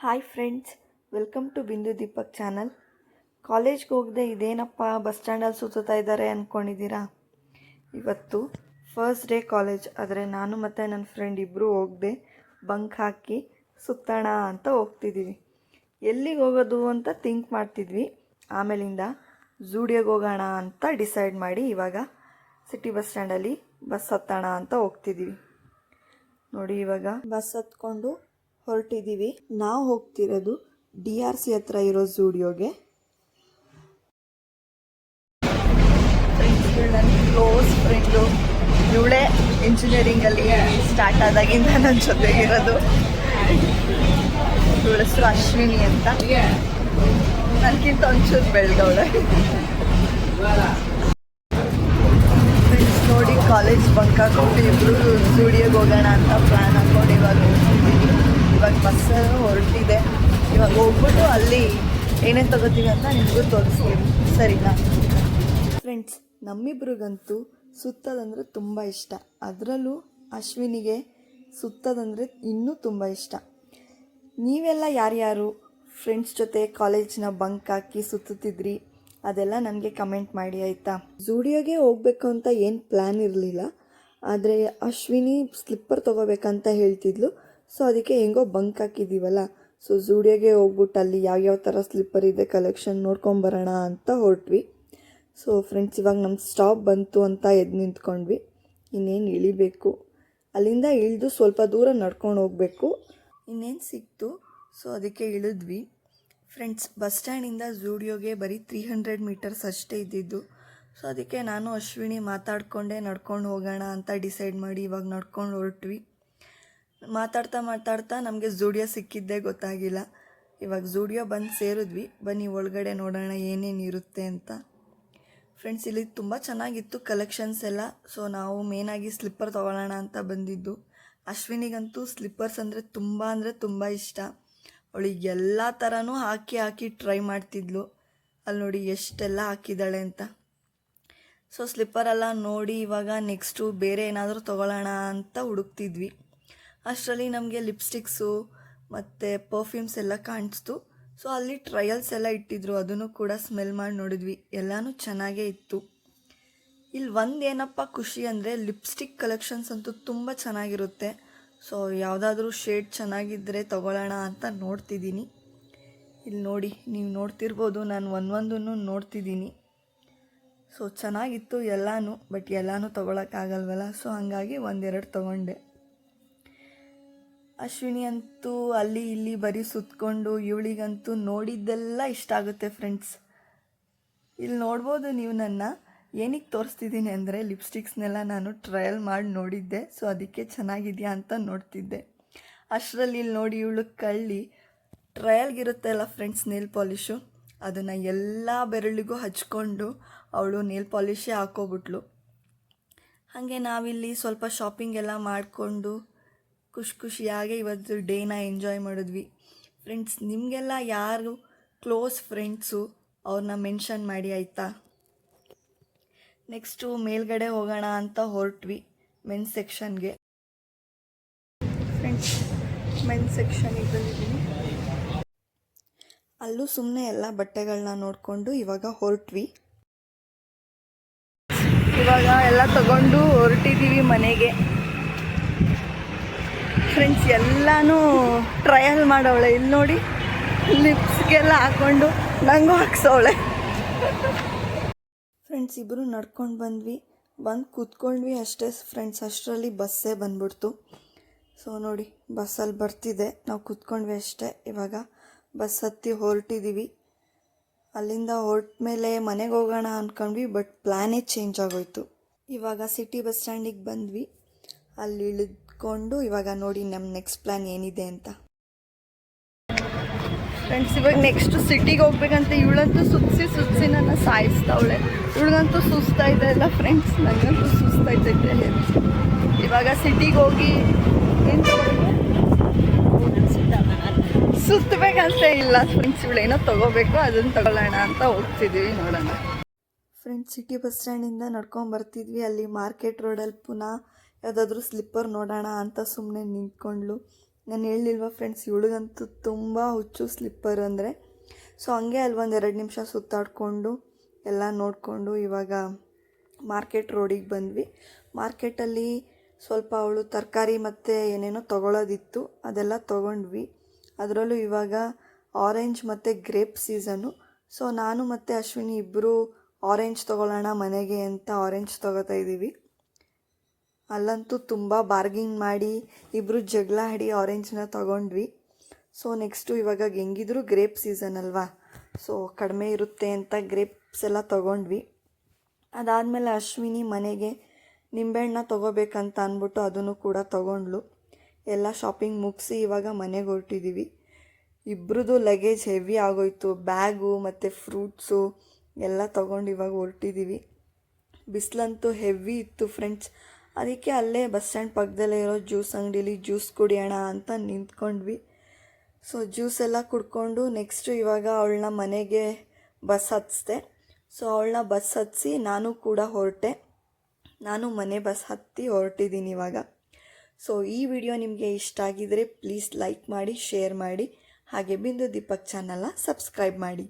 Hi friends welcome to ಬಿಂದು Deepak channel ಕಾಲೇಜ್ಗೆ ಹೋಗದೆ ಇದೇನಪ್ಪ ಬಸ್ ಸ್ಟ್ಯಾಂಡಲ್ಲಿ ಸುತ್ತಾ ಇದ್ದಾರೆ ಅಂದ್ಕೊಂಡಿದ್ದೀರಾ ಇವತ್ತು ಫಸ್ಟ್ ಡೇ ಕಾಲೇಜ್ ಆದರೆ ನಾನು ಮತ್ತು ನನ್ನ ಫ್ರೆಂಡ್ ಇಬ್ಬರು ಹೋಗದೆ ಬಂಕ್ ಹಾಕಿ ಸುತ್ತೋಣ ಅಂತ ಹೋಗ್ತಿದ್ದೀವಿ ಎಲ್ಲಿಗೆ ಹೋಗೋದು ಅಂತ ಥಿಂಕ್ ಮಾಡ್ತಿದ್ವಿ. ಆಮೇಲಿಂದ ಝೂಡಿಯೋಗೆ ಹೋಗೋಣ ಅಂತ ಡಿಸೈಡ್ ಮಾಡಿ ಇವಾಗ ಸಿಟಿ ಬಸ್ ಸ್ಟ್ಯಾಂಡಲ್ಲಿ ಬಸ್ ಹತ್ತೋಣ ಅಂತ ಹೋಗ್ತಿದ್ದೀವಿ ನೋಡಿ ಇವಾಗ ಬಸ್ ಹತ್ಕೊಂಡು ಹೊರಟಿದ್ದೀವಿ. ನಾವು ಹೋಗ್ತಿರೋದು ಡಿ ಆರ್ ಸಿ ಹತ್ರ ಇರೋ ಸ್ಟುಡಿಯೋಗೆ ಕ್ಲೋಸ್ ಫ್ರೆಂಡು ಇವಳೇ ಇಂಜಿನಿಯರಿಂಗಲ್ಲಿ ಸ್ಟಾರ್ಟ್ ಆದಾಗಿಂದ ನನ್ನ ಜೊತೆಗಿರೋದು. ಇವಳ ಹೆಸರು ಅಶ್ವಿನಿ ಅಂತ. ನನಗಿಂತ ಒಂಚೂರು ಬೆಳೆದವಳೆ. ಫ್ರೆಂಡ್ಸ್ ನೋಡಿ ಕಾಲೇಜ್ ಬಂಕ್ ಹಾಕೊಂಡು ಇಬ್ರು ಸ್ಟುಡಿಯೋಗೆ ಹೋಗೋಣ ಅಂತ ಪ್ಲ್ಯಾನ್ ಹಾಕೊಂಡು ಹೋಗ್ಬಿಟ್ಟು ಅಲ್ಲಿ ಏನೇನು ತಗೋತೀವಿ ಅಂತ ನಿಮಗೂ ತೋರಿಸ್ತೀನಿ. ಸರಿನಾ? ಫ್ರೆಂಡ್ಸ್ ನಮ್ಮಿಬ್ರಿಗಂತೂ ಸುತ್ತದಂದ್ರೆ ತುಂಬ ಇಷ್ಟ. ಅದರಲ್ಲೂ ಅಶ್ವಿನಿಗೆ ಸುತ್ತೋದಂದರೆ ಇನ್ನೂ ತುಂಬ ಇಷ್ಟ. ನೀವೆಲ್ಲ ಯಾರ್ಯಾರು ಫ್ರೆಂಡ್ಸ್ ಜೊತೆ ಕಾಲೇಜ್ನ ಬಂಕ್ ಹಾಕಿ ಸುತ್ತುತ್ತಿದ್ರಿ? ಅದೆಲ್ಲ ನನಗೆ ಕಮೆಂಟ್ ಮಾಡಿ, ಆಯಿತಾ? ಜೂಡಿಯೋಗೆ ಹೋಗ್ಬೇಕು ಅಂತ ಏನು ಪ್ಲ್ಯಾನ್ ಇರಲಿಲ್ಲ. ಆದರೆ ಅಶ್ವಿನಿ ಸ್ಲಿಪ್ಪರ್ ತೊಗೋಬೇಕಂತ ಹೇಳ್ತಿದ್ಲು. ಸೊ ಅದಕ್ಕೆ ಹೆಂಗೋ ಬಂಕ್ ಹಾಕಿದ್ದೀವಲ್ಲ ಸೊ ಝೂಡಿಯೋಗೆ ಹೋಗ್ಬಿಟ್ಟು ಅಲ್ಲಿ ಯಾವ್ಯಾವ ಥರ ಸ್ಲಿಪ್ಪರ್ ಇದೆ ಕಲೆಕ್ಷನ್ ನೋಡ್ಕೊಂಬರೋಣ ಅಂತ ಹೊರಟ್ವಿ. ಸೊ ಫ್ರೆಂಡ್ಸ್ ಇವಾಗ ನಮ್ಮ ಸ್ಟಾಪ್ ಬಂತು ಅಂತ ಎದ್ದು ನಿಂತ್ಕೊಂಡ್ವಿ. ಇನ್ನೇನು ಇಳಿಬೇಕು? ಅಲ್ಲಿಂದ ಇಳಿದು ಸ್ವಲ್ಪ ದೂರ ನಡ್ಕೊಂಡು ಹೋಗಬೇಕು. ಇನ್ನೇನು ಸಿಕ್ತು? ಸೊ ಅದಕ್ಕೆ ಇಳಿದ್ವಿ. ಫ್ರೆಂಡ್ಸ್ ಬಸ್ ಸ್ಟ್ಯಾಂಡಿಂದ ಝೂಡಿಯೋಗೆ ಬರೀ ತ್ರೀ ಹಂಡ್ರೆಡ್ ಮೀಟರ್ಸ್ ಅಷ್ಟೇ ಇದ್ದಿದ್ದು. ಸೊ ಅದಕ್ಕೆ ನಾನು ಅಶ್ವಿನಿ ಮಾತಾಡಿಕೊಂಡೇ ನಡ್ಕೊಂಡು ಹೋಗೋಣ ಅಂತ ಡಿಸೈಡ್ ಮಾಡಿ ಇವಾಗ ನಡ್ಕೊಂಡು ಹೊರಟ್ವಿ. ಮಾತಾಡ್ತಾ ಮಾತಾಡ್ತಾ ನಮಗೆ ಝೂಡಿಯೋ ಸಿಕ್ಕಿದ್ದೇ ಗೊತ್ತಾಗಿಲ್ಲ. ಇವಾಗ ಝೂಡಿಯೋ ಬಂದು ಸೇರಿದ್ವಿ. ಬನ್ನಿ ಒಳಗಡೆ ನೋಡೋಣ ಏನೇನು ಇರುತ್ತೆ ಅಂತ. ಫ್ರೆಂಡ್ಸ್ ಇಲ್ಲಿ ತುಂಬ ಚೆನ್ನಾಗಿತ್ತು ಕಲೆಕ್ಷನ್ಸ್ ಎಲ್ಲ. ಸೊ ನಾವು ಮೇನಾಗಿ ಸ್ಲಿಪ್ಪರ್ ತೊಗೊಳ್ಳೋಣ ಅಂತ ಬಂದಿದ್ದು. ಅಶ್ವಿನಿಗಂತೂ ಸ್ಲಿಪ್ಪರ್ಸ್ ಅಂದರೆ ತುಂಬ ಅಂದರೆ ತುಂಬ ಇಷ್ಟ. ಅವಳಿಗೆ ಎಲ್ಲ ಥರನೂ ಹಾಕಿ ಹಾಕಿ ಟ್ರೈ ಮಾಡ್ತಿದ್ಲು. ಅಲ್ಲಿ ನೋಡಿ ಎಷ್ಟೆಲ್ಲ ಹಾಕಿದ್ದಾಳೆ ಅಂತ. ಸೊ ಸ್ಲಿಪ್ಪರೆಲ್ಲ ನೋಡಿ ಇವಾಗ ನೆಕ್ಸ್ಟು ಬೇರೆ ಏನಾದರೂ ತೊಗೊಳ್ಳೋಣ ಅಂತ ಹುಡುಕ್ತಿದ್ವಿ. ಅಷ್ಟರಲ್ಲಿ ನಮಗೆ ಲಿಪ್ಸ್ಟಿಕ್ಸು ಮತ್ತು ಪರ್ಫ್ಯೂಮ್ಸ್ ಎಲ್ಲ ಕಾಣಿಸ್ತು. ಸೊ ಅಲ್ಲಿ ಟ್ರಯಲ್ಸ್ ಎಲ್ಲ ಇಟ್ಟಿದ್ರು. ಅದನ್ನು ಕೂಡ ಸ್ಮೆಲ್ ಮಾಡಿ ನೋಡಿದ್ವಿ. ಎಲ್ಲನೂ ಚೆನ್ನಾಗೇ ಇತ್ತು. ಇಲ್ಲಿ ಒಂದು ಏನಪ್ಪ ಖುಷಿ ಅಂದರೆ ಲಿಪ್ಸ್ಟಿಕ್ ಕಲೆಕ್ಷನ್ಸ್ ಅಂತೂ ತುಂಬ ಚೆನ್ನಾಗಿರುತ್ತೆ. ಸೊ ಯಾವುದಾದ್ರೂ ಶೇಡ್ ಚೆನ್ನಾಗಿದ್ದರೆ ತಗೊಳ್ಳೋಣ ಅಂತ ನೋಡ್ತಿದ್ದೀನಿ. ಇಲ್ಲಿ ನೋಡಿ, ನೀವು ನೋಡ್ತಿರ್ಬೋದು. ನಾನು ಒಂದೊಂದನ್ನು ನೋಡ್ತಿದ್ದೀನಿ. ಸೊ ಚೆನ್ನಾಗಿತ್ತು ಎಲ್ಲನೂ ಬಟ್ ಎಲ್ಲನೂ ತೊಗೊಳಕ್ಕಾಗಲ್ವಲ್ಲ ಸೊ ಹಾಗಾಗಿ ಒಂದೆರಡು ತೊಗೊಂಡೆ. ಅಶ್ವಿನಿ ಅಂತೂ ಅಲ್ಲಿ ಇಲ್ಲಿ ಬರೀ ಸುತ್ಕೊಂಡು ಇವಳಿಗಂತೂ ನೋಡಿದ್ದೆಲ್ಲ ಇಷ್ಟ ಆಗುತ್ತೆ ಫ್ರೆಂಡ್ಸ್ ಇಲ್ಲಿ ನೋಡ್ಬೋದು ನೀವು ನನ್ನ. ಏನಕ್ಕೆ ತೋರಿಸ್ತಿದ್ದೀನಿ ಅಂದರೆ ಲಿಪ್ಸ್ಟಿಕ್ಸ್ನೆಲ್ಲ ನಾನು ಟ್ರಯಲ್ ಮಾಡಿ ನೋಡಿದ್ದೆ. ಸೊ ಅದಕ್ಕೆ ಚೆನ್ನಾಗಿದೆಯಾ ಅಂತ ನೋಡ್ತಿದ್ದೆ. ಅಷ್ಟರಲ್ಲಿ ಇಲ್ಲಿ ನೋಡಿ ಇವಳು ಕಳ್ಳಿ. ಟ್ರಯಲ್ಗಿರುತ್ತಲ್ಲ ಫ್ರೆಂಡ್ಸ್ ನೇಲ್ ಪಾಲಿಶು ಅದನ್ನು ಎಲ್ಲ ಬೆರಳಿಗೂ ಹಚ್ಕೊಂಡು ಅವಳು ನೇಲ್ ಪಾಲಿಶೇ ಹಾಕೋಬಿಟ್ಲು ಹಾಗೆ ನಾವಿಲ್ಲಿ ಸ್ವಲ್ಪ ಶಾಪಿಂಗ್ ಎಲ್ಲ ಮಾಡಿಕೊಂಡು ಖುಷಿ ಖುಷಿಯಾಗಿ ಇವತ್ತು ಡೇನ ಎಂಜಾಯ್ ಮಾಡಿದ್ವಿ. ಫ್ರೆಂಡ್ಸ್, ನಿಮಗೆಲ್ಲ ಯಾರು ಕ್ಲೋಸ್ ಫ್ರೆಂಡ್ಸು ಅವ್ರನ್ನ ಮೆನ್ಷನ್ ಮಾಡಿ ಆಯಿತಾ? ನೆಕ್ಸ್ಟು ಮೇಲ್ಗಡೆ ಹೋಗೋಣ ಅಂತ ಹೊರಟ್ವಿ ಮೆನ್ ಸೆಕ್ಷನ್ಗೆ. ಫ್ರೆಂಡ್ಸ್, ಮೆನ್ ಸೆಕ್ಷನಿಗೆ ಬಂದಿದ್ದೀನಿ. ಅಲ್ಲೂ ಸುಮ್ಮನೆ ಎಲ್ಲ ಬಟ್ಟೆಗಳನ್ನ ನೋಡಿಕೊಂಡು ಇವಾಗ ಹೊರಟ್ವಿ. ಇವಾಗ ಎಲ್ಲ ತಗೊಂಡು ಹೊರಟಿದ್ದೀವಿ ಮನೆಗೆ. ಫ್ರೆಂಡ್ಸ್ ಎಲ್ಲನೂ ಟ್ರಯಲ್ ಮಾಡವಳೆ. ಇಲ್ಲಿ ನೋಡಿ ಲಿಪ್ಸ್ಗೆಲ್ಲ ಹಾಕ್ಕೊಂಡು ನಂಗೂ ಹಾಕ್ಸವಳೆ. ಫ್ರೆಂಡ್ಸ್ ಇಬ್ಬರು ನಡ್ಕೊಂಡು ಬಂದ್ವಿ. ಬಂದು ಕೂತ್ಕೊಂಡ್ವಿ ಅಷ್ಟೇ. ಫ್ರೆಂಡ್ಸ್ ಅಷ್ಟರಲ್ಲಿ ಬಸ್ಸೇ ಬಂದ್ಬಿಡ್ತು. ಸೊ ನೋಡಿ ಬಸ್ಸಲ್ಲಿ ಬರ್ತಿದೆ. ನಾವು ಕೂತ್ಕೊಂಡ್ವಿ ಅಷ್ಟೇ. ಇವಾಗ ಬಸ್ ಹತ್ತಿ ಹೊರಟಿದ್ದೀವಿ ಅಲ್ಲಿಂದ ಹೊರಟ ಮೇಲೆ ಮನೆಗೆ ಹೋಗೋಣ ಅಂದ್ಕೊಂಡ್ವಿ ಬಟ್ ಪ್ಲ್ಯಾನೇ ಚೇಂಜ್ ಆಗೋಯ್ತು. ಇವಾಗ ಸಿಟಿ ಬಸ್ ಸ್ಟ್ಯಾಂಡಿಗೆ ಬಂದ್ವಿ. ಅಲ್ಲಿ ಇಳಿದ್ಕೊಂಡು ಇವಾಗ ನೋಡಿ ನಮ್ಮ ನೆಕ್ಸ್ಟ್ ಪ್ಲ್ಯಾನ್ ಏನಿದೆ ಅಂತ. ಫ್ರೆಂಡ್ಸ್ ಇವಾಗ ನೆಕ್ಸ್ಟ್ ಸಿಟಿಗೆ ಹೋಗ್ಬೇಕಂತ ಇವಳಂತೂ ಸುತ್ತಿಸಿ ಸುತ್ತಿಸಿ ನನ್ನ ಸಾಯಿಸ್ತಾವಳೆ. ಇವಳಿಗಂತೂ ಸುಸ್ತಾಯ್ತಾ ಅಲ್ಲ ಫ್ರೆಂಡ್ಸ್ ನನಗಂತೂ ಸುಸ್ತಾಯ್ತೈತೆ ಇವಾಗ ಸಿಟಿಗೆ ಹೋಗಿ ಏನು ಸುತ್ತಬೇಕಂತ ಇಲ್ಲ ಫ್ರೆಂಡ್ಸ್ ಇವಳೇನೋ ತಗೋಬೇಕು ಅದನ್ನು ತಗೊಳ್ಳೋಣ ಅಂತ ಹೋಗ್ತಿದ್ದೀವಿ ನೋಡೋಣ. ಫ್ರೆಂಡ್ಸ್ ಸಿಟಿ ಬಸ್ ಸ್ಟ್ಯಾಂಡಿಂದ ನಡ್ಕೊಂಡು ಬರ್ತಿದ್ವಿ. ಅಲ್ಲಿ ಮಾರ್ಕೆಟ್ ರೋಡಲ್ಲಿ ಪುನಃ ಯಾವುದಾದ್ರೂ ಸ್ಲಿಪ್ಪರ್ ನೋಡೋಣ ಅಂತ ಸುಮ್ಮನೆ ನಿಂತ್ಕೊಂಡ್ಳು. ನಾನು ಹೇಳಿಲ್ವ ಫ್ರೆಂಡ್ಸ್ ಇವಳಿಗಂತೂ ತುಂಬ ಹುಚ್ಚು ಸ್ಲಿಪ್ಪರ್ ಅಂದರೆ. ಸೊ ಹಂಗೆ ಅಲ್ಲಿ ಒಂದು ಎರಡು ನಿಮಿಷ ಸುತ್ತಾಡಿಕೊಂಡು, ಎಲ್ಲ ನೋಡಿಕೊಂಡು ಇವಾಗ ಮಾರ್ಕೆಟ್ ರೋಡಿಗೆ ಬಂದ್ವಿ. ಮಾರ್ಕೆಟಲ್ಲಿ ಸ್ವಲ್ಪ ಅವಳು ತರಕಾರಿ ಮತ್ತು ಏನೇನೋ ತೊಗೊಳೋದಿತ್ತು, ಅದೆಲ್ಲ ತೊಗೊಂಡ್ವಿ. ಅದರಲ್ಲೂ ಇವಾಗ ಆರೆಂಜ್ ಮತ್ತು ಗ್ರೇಪ್ ಸೀಸನ್ನು ಸೊ ನಾನು ಮತ್ತು ಅಶ್ವಿನಿ ಇಬ್ಬರು ಆರೆಂಜ್ ತೊಗೊಳ್ಳೋಣ ಮನೆಗೆ ಅಂತ ಆರೆಂಜ್ ತೊಗೋತಾ ಇದ್ದೀವಿ ಅಲ್ಲಂತೂ ತುಂಬ ಬಾರ್ಗಿಂಗ್ ಮಾಡಿ ಇಬ್ಬರು ಜಗಳ ಆಡಿ ಆರೆಂಜ್ನ ತೊಗೊಂಡ್ವಿ. ಸೊ ನೆಕ್ಸ್ಟು ಇವಾಗ ಹೆಂಗಿದ್ರು ಗ್ರೇಪ್ ಸೀಸನ್ ಅಲ್ವಾ? ಸೊ ಕಡಿಮೆ ಇರುತ್ತೆ ಅಂತ ಗ್ರೇಪ್ಸ್ ಎಲ್ಲ ತೊಗೊಂಡ್ವಿ. ಅದಾದಮೇಲೆ ಅಶ್ವಿನಿ ಮನೆಗೆ ನಿಂಬೆಹಣ್ಣ ತೊಗೋಬೇಕಂತ ಅಂದ್ಬಿಟ್ಟು ಅದನ್ನು ಕೂಡ ತೊಗೊಂಡ್ಲು ಎಲ್ಲ ಶಾಪಿಂಗ್ ಮುಗಿಸಿ ಇವಾಗ ಮನೆಗೆ ಹೊರಟಿದ್ದೀವಿ ಇಬ್ರದ್ದು ಲಗೇಜ್ ಹೆವಿ ಆಗೋಯ್ತು. ಬ್ಯಾಗು ಮತ್ತು ಫ್ರೂಟ್ಸು ಎಲ್ಲ ತೊಗೊಂಡು ಇವಾಗ ಹೊರಟಿದ್ದೀವಿ ಬಿಸಿಲಂತೂ ಹೆವಿ ಇತ್ತು ಫ್ರೆಂಡ್ಸ್ ಅದಕ್ಕೆ ಅಲ್ಲೇ ಬಸ್ ಸ್ಟ್ಯಾಂಡ್ ಪಕ್ಕದಲ್ಲೇ ಇರೋ ಜ್ಯೂಸ್ ಅಂಗಡೀಲಿ ಜ್ಯೂಸ್ ಕುಡಿಯೋಣ ಅಂತ ನಿಂತ್ಕೊಂಡ್ವಿ. ಸೊ ಜ್ಯೂಸ್ ಎಲ್ಲ ಕುಡ್ಕೊಂಡು ನೆಕ್ಸ್ಟು ಇವಾಗ ಅವಳನ್ನ ಮನೆಗೆ ಬಸ್ ಹತ್ತಿಸ್ದೆ ಸೊ ಅವಳನ್ನ ಬಸ್ ಹತ್ತಿಸಿ ನಾನು ಕೂಡ ಹೊರಟೆ. ನಾನು ಮನೆ ಬಸ್ ಹತ್ತಿ ಹೊರಟಿದ್ದೀನಿ ಇವಾಗ. ಸೊ ಈ ವಿಡಿಯೋ ನಿಮಗೆ ಇಷ್ಟ ಆಗಿದರೆ ಪ್ಲೀಸ್ ಲೈಕ್ ಮಾಡಿ, ಶೇರ್ ಮಾಡಿ. ಹಾಗೆ ಬಿಂದು ದೀಪಕ್ ಚಾನಲ್ನ ಸಬ್ಸ್ಕ್ರೈಬ್ ಮಾಡಿ.